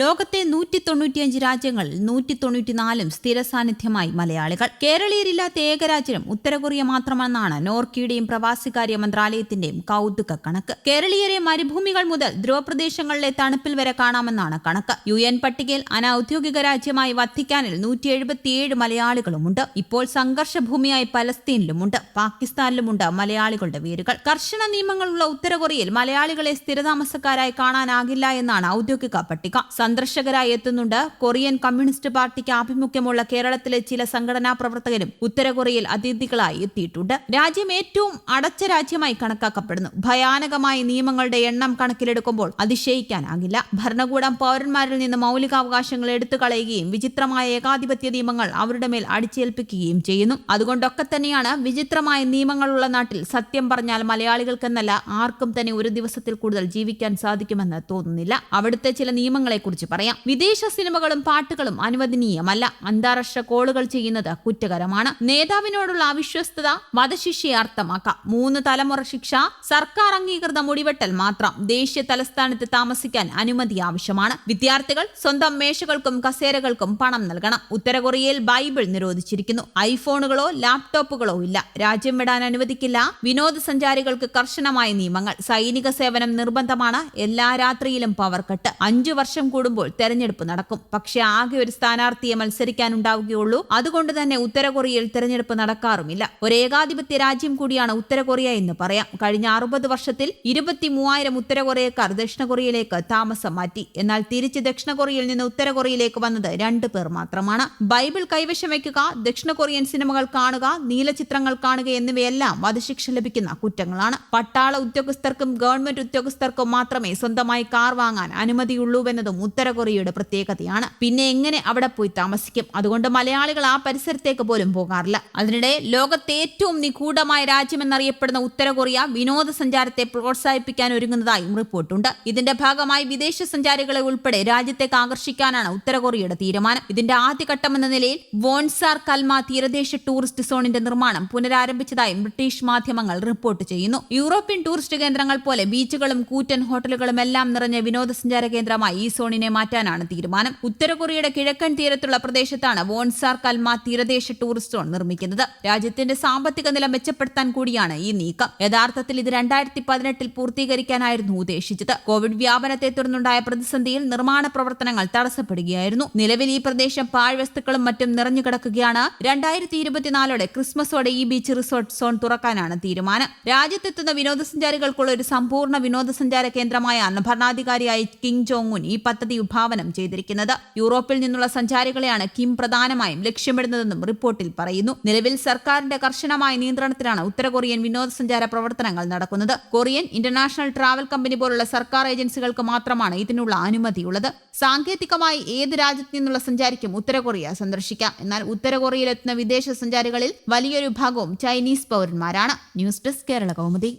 ലോകത്തെ നൂറ്റി തൊണ്ണൂറ്റിയഞ്ച് രാജ്യങ്ങളിൽ നൂറ്റി തൊണ്ണൂറ്റിനാലും സ്ഥിര സാന്നിധ്യമായി മലയാളികൾ. കേരളീയരില്ലാത്ത ഏക രാജ്യം ഉത്തര കൊറിയ മാത്രമെന്നാണ് നോർക്കിയുടെയും പ്രവാസികാര്യ മന്ത്രാലയത്തിന്റെയും കൗതുക കണക്ക്. കേരളീയരെ മരുഭൂമികൾ മുതൽ ധ്രുവപ്രദേശങ്ങളിലെ തണുപ്പിൽ വരെ കാണാമെന്നാണ് കണക്ക്. യു എൻ പട്ടികയിൽ അനൌദ്യോഗിക രാജ്യമായി വത്തിക്കാനിൽ നൂറ്റി എഴുപത്തിയേഴ് മലയാളികളുമുണ്ട്. ഇപ്പോൾ സംഘർഷഭൂമിയായി പലസ്തീനിലുമുണ്ട്. പാകിസ്ഥാനിലുമുണ്ട് മലയാളികളുടെ വേരുകൾ. കർശന നിയമങ്ങളുള്ള ഉത്തര കൊറിയയിൽ മലയാളികളെ സ്ഥിരതാമസക്കാരായി കാണാനാകില്ല എന്നാണ് ഔദ്യോഗിക പട്ടിക. സന്ദർശകരായി എത്തുന്നുണ്ട്. കൊറിയൻ കമ്മ്യൂണിസ്റ്റ് പാർട്ടിക്ക് ആഭിമുഖ്യമുള്ള കേരളത്തിലെ ചില സംഘടനാ പ്രവർത്തകരും ഉത്തര കൊറിയയിൽ അതിഥികളായി എത്തിയിട്ടുണ്ട്. രാജ്യം ഏറ്റവും അടച്ച രാജ്യമായി കണക്കാക്കപ്പെടുന്നു. ഭയാനകമായ നിയമങ്ങളുടെ എണ്ണം കണക്കിലെടുക്കുമ്പോൾ അതിശയിക്കാനാകില്ല. ഭരണകൂടം പൗരന്മാരിൽ നിന്ന് മൗലികാവകാശങ്ങൾ എടുത്തു കളയുകയും വിചിത്രമായ ഏകാധിപത്യ നിയമങ്ങൾ അവരുടെ മേൽ അടിച്ചേൽപ്പിക്കുകയും ചെയ്യുന്നു. അതുകൊണ്ടൊക്കെ തന്നെയാണ് വിചിത്രമായ നിയമങ്ങളുള്ള നാട്ടിൽ സത്യം പറഞ്ഞാൽ മലയാളികൾക്കെന്നല്ല ആർക്കും തന്നെ ഒരു ദിവസത്തിൽ കൂടുതൽ ജീവിക്കാൻ സാധിക്കുമെന്ന് തോന്നുന്നില്ല. അവിടുത്തെ ചില നിയമങ്ങളെക്കുറിച്ച് പറയാം. വിദേശ സിനിമകളും പാട്ടുകളും അനുവദനീയമല്ല. അന്താരാഷ്ട്ര കോളുകൾ ചെയ്യുന്നത് കുറ്റകരമാണ്. നേതാവിനോടുള്ള അവിശ്വസ്തത വധശിക്ഷയെ അർത്ഥമാക്കാം. മൂന്ന് തലമുറ ശിക്ഷ സർക്കാർ അംഗീകൃത മുടിവെട്ടൽ മാത്രം ദേശീയ തലസ്ഥാനത്ത് താമസിക്കാൻ അനുമതി ആവശ്യമാണ്. വിദ്യാർത്ഥികൾ സ്വന്തം മേശകൾക്കും കസേരകൾക്കും പണം നൽകണം. ഉത്തര കൊറിയയിൽ ബൈബിൾ നിരോധിച്ചിരിക്കുന്നു. ഐഫോണുകളോ ലാപ്ടോപ്പുകളോ ഇല്ല. രാജ്യം വിടാൻ അനുവദിക്കില്ല. വിനോദസഞ്ചാരികൾക്ക് കർശനമായ നിയമങ്ങൾ. സൈനിക സേവനം നിർബന്ധമാണ്. എല്ലാ രാത്രിയിലും പവർ കട്ട്. അഞ്ചു വർഷം കൂടുമ്പോൾ തെരഞ്ഞെടുപ്പ് നടക്കും. പക്ഷേ ആകെ ഒരു സ്ഥാനാർത്ഥിയെ മത്സരിക്കാനുണ്ടാവുകയുള്ളൂ. അതുകൊണ്ട് തന്നെ ഉത്തര കൊറിയയിൽ തെരഞ്ഞെടുപ്പ് നടക്കാറുമില്ല. ഒരു ഏകാധിപത്യ രാജ്യം കൂടിയാണ് ഉത്തര കൊറിയ എന്ന് പറയാം. കഴിഞ്ഞ അറുപത് വർഷത്തിൽ ഇരുപത്തി മൂവായിരം ഉത്തര കൊറിയക്കാർ ദക്ഷിണ കൊറിയയിലേക്ക് താമസം മാറ്റി. എന്നാൽ തിരിച്ച് ദക്ഷിണ കൊറിയയിൽ നിന്ന് ഉത്തര കൊറിയയിലേക്ക് വന്നത് രണ്ടു പേർ മാത്രമാണ്. ബൈബിൾ കൈവശം വയ്ക്കുക ദക്ഷിണ കൊറിയൻ സിനിമകൾ കാണുക നീലചിത്രങ്ങൾ കാണുക എന്നിവയെല്ലാം വധശിക്ഷ ലഭിക്കുന്ന കുറ്റങ്ങളാണ്. പട്ടാള ഉദ്യോഗസ്ഥർക്കും ഗവൺമെന്റ് ഉദ്യോഗസ്ഥർക്കും മാത്രമേ സ്വന്തമായി കാർ വാങ്ങാൻ അനുമതിയുള്ളൂവെന്നതും ഉത്തര കൊറിയയുടെ പ്രത്യേകതയാണ്. പിന്നെ എങ്ങനെ അവിടെ പോയി താമസിക്കും? അതുകൊണ്ട് മലയാളികൾ ആ പരിസരത്തേക്ക് പോലും പോകാറില്ല. അതിനിടെ ലോകത്തെ ഏറ്റവും നിഗൂഢമായ രാജ്യമെന്നറിയപ്പെടുന്ന ഉത്തര കൊറിയ വിനോദസഞ്ചാരത്തെ പ്രോത്സാഹിപ്പിക്കാൻ ഒരുങ്ങുന്നതായും റിപ്പോർട്ടുണ്ട്. ഇതിന്റെ ഭാഗമായി വിദേശ സഞ്ചാരികളെ ഉൾപ്പെടെ രാജ്യത്തേക്ക് ആകർഷിക്കാനാണ് ഉത്തര കൊറിയയുടെ തീരുമാനം. ഇതിന്റെ ആദ്യഘട്ടം എന്ന നിലയിൽ വോൺസാർ കൽമ തീരദേശ ടൂറിസ്റ്റ് സോണിന്റെ നിർമ്മാണം പുനരാരംഭിച്ചതായും ബ്രിട്ടീഷ് മാധ്യമങ്ങൾ റിപ്പോർട്ട് ചെയ്യുന്നു. യൂറോപ്യൻ ടൂറിസ്റ്റ് കേന്ദ്രങ്ങൾ പോലെ ബീച്ചുകളും കൂറ്റൻ ഹോട്ടലുകളും എല്ലാം നിറഞ്ഞ വിനോദസഞ്ചാര കേന്ദ്രമായി ഈ സോണിനെ മാറ്റാനാണ് തീരുമാനം. ഉത്തര കൊറിയയുടെ കിഴക്കൻ തീരത്തുള്ള പ്രദേശത്താണ് വോൺസാർ കൽമ തീരദേശ ടൂറിസ്റ്റ് സോൺ നിർമ്മിക്കുന്നത്. രാജ്യത്തിന്റെ സാമ്പത്തിക നില മെച്ചപ്പെടുത്താൻ കൂടിയാണ് ഈ നീക്കം. യഥാർത്ഥത്തിൽ ഇത് രണ്ടായിരത്തി പതിനെട്ടിൽ പൂർത്തീകരിക്കാനായിരുന്നു ഉദ്ദേശിച്ചത്. കോവിഡ് വ്യാപനത്തെ തുടർന്നുണ്ടായ പ്രതിസന്ധിയിൽ നിർമ്മാണ പ്രവർത്തനങ്ങൾ തടസ്സപ്പെടുകയായിരുന്നു. നിലവിൽ ഈ പ്രദേശം പാഴ്വസ്തുക്കളും മറ്റും നിറഞ്ഞു കിടക്കുകയാണ്. രണ്ടായിരത്തി ഇരുപത്തിനാലോടെ ക്രിസ്മസോടെ ഈ ബീച്ച് റിസോർട്ട് സോൺ തുറക്കാനാണ് തീരുമാനം. രാജ്യത്തെത്തുന്ന വിനോദസഞ്ചാരികൾക്കുള്ള ഒരു സമ്പൂർണ വിനോദസഞ്ചാര കേന്ദ്രമായ ഭരണാധികാരിയായി കിങ് ജോങ് ഉൻ ഈ പദ്ധതി വിഭാവനം ചെയ്തിരിക്കുന്നത്. യൂറോപ്പിൽ നിന്നുള്ള സഞ്ചാരികളെയാണ് കിം പ്രധാനമായും ലക്ഷ്യമിടുന്നതെന്നും റിപ്പോർട്ടിൽ പറയുന്നു. നിലവിൽ സർക്കാരിന്റെ കർശനമായ നിയന്ത്രണത്തിലാണ് ഉത്തര കൊറിയൻ വിനോദസഞ്ചാര പ്രവർത്തനങ്ങൾ നടക്കുന്നത്. കൊറിയൻ ഇന്റർനാഷണൽ ട്രാവൽ കമ്പനി പോലുള്ള സർക്കാർ ഏജൻസികൾക്ക് മാത്രമാണ് ഇതിനുള്ള അനുമതിയുള്ളത്. സാങ്കേതികമായി ഏത് രാജ്യത്തു നിന്നുള്ള സഞ്ചാരിക്കും ഉത്തര കൊറിയ സന്ദർശിക്കാം. എന്നാൽ ഉത്തര കൊറിയയിലെത്തുന്ന വിദേശ സഞ്ചാരികളിൽ വലിയൊരു ഭാഗവും Chinese പൗരന്മാരാണ്. News desk Kerala Kaumudi.